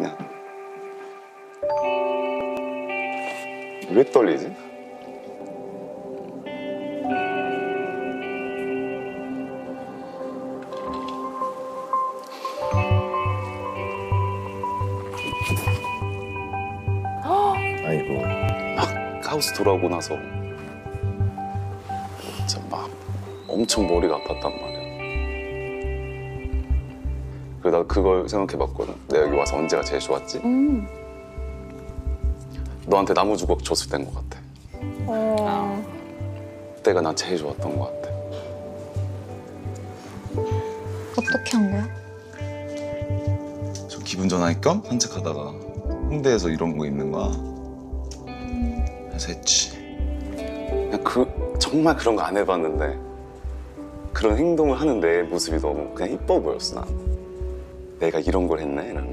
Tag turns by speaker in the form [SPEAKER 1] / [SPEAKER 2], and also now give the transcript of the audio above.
[SPEAKER 1] 그냥 왜 떨리지?
[SPEAKER 2] 아이고.
[SPEAKER 1] 막 하우스 돌아오고 나서 진짜 막 엄청 머리가 아팠단 말이야. 그래서 나 그걸 생각해봤거든. 내가 여기 와서 언제가 제일 좋았지?
[SPEAKER 3] 음.
[SPEAKER 1] 너한테 나무 주걱 줬을 때인 것 같아.
[SPEAKER 3] 어.
[SPEAKER 1] 그때가 난 제일 좋았던 것 같아.
[SPEAKER 3] 어떻게 한 거야?
[SPEAKER 2] 저 기분 전환 겸 산책하다가 홍대에서 이런 거 있는 거야. 그래서 했지.
[SPEAKER 1] 그냥 그 정말 그런 거 안 해봤는데 그런 행동을 하는 내 모습이 너무 그냥 이뻐 보였어 난. 내가 이런 걸 했네. 라는